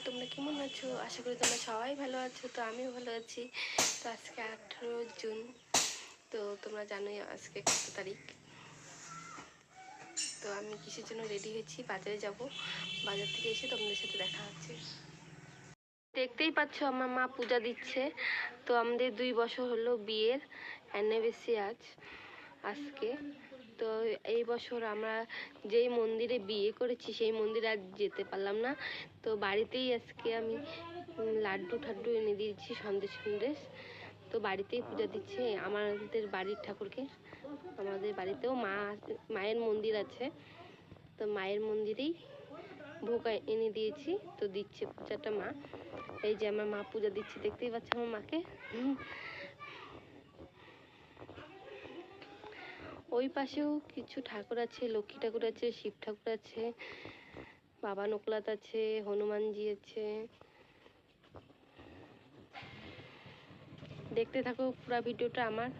তোমরা কেমন আছো? আশা করি তোমরা সবাই ভালো আছো, তো আমিও ভালো আছি। তো আজকে আঠেরো জুন, তো তোমরা জানোই আজকে কত তারিখ। তো আমি কিসের জন্য রেডি হয়েছি, বাজারে যাব। বাজার থেকে এসে তোমাদের সাথে দেখা হচ্ছে। দেখতেই পাচ্ছ আমার মা পূজা দিচ্ছে। তো আমাদের দুই বছর হলো বিয়ের অ্যানিভার্সারি আজ, আজকে। বছর আমরা যেই মন্দিরে বিয়ে করেছি, সেই মন্দিরে আজ যেতে পারলাম না। তো বাড়িতেই আজকে আমি লাড্ডু ঠাড্ডু এনে দিয়েছি সন্দেশ সন্দেশ তো বাড়িতেই পূজা দিচ্ছে আমাদের বাড়ির ঠাকুরকে। আমাদের বাড়িতেও মা মায়ের মন্দির আছে। তো মায়ের মন্দিরেই ভোগ এনে দিয়েছি। তো দিচ্ছে পূজাটা মা। এই যে আমার মা পূজা দিচ্ছে, দেখতেই পাচ্ছ আমার মাকে। ওই পাশেও কিছু ঠাকুর আছে, লক্ষ্মী ঠাকুর আছে, শিব ঠাকুর আছে, বাবা নকলাত আছে, হনুমানজি আছে। দেখতে থাকো পুরো ভিডিওটা আমার।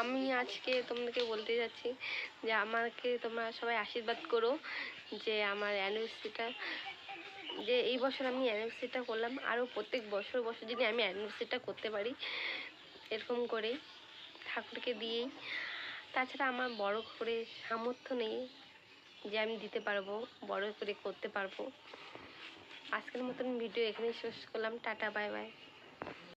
আমি আজকে তোমাদেরকে বলতে যাচ্ছি যে আমাকে তোমরা সবাই আশীর্বাদ করো যে আমার অ্যানিভার্সারিটা যে এই বছর আমি অ্যানিভার্সারিটা করলাম। আরও প্রত্যেক বছর বছর যদি আমি অ্যানিভার্সারিটা করতে পারি, এরকম করে ঠাকুরকে দিয়েই। তাছাড়া আমার বড় করে সামর্থ্য নেই যে আমি দিতে পারব, বড় করে করতে পারব। আজকের মতন ভিডিও এখানেই শেষ করলাম। Tata bye bye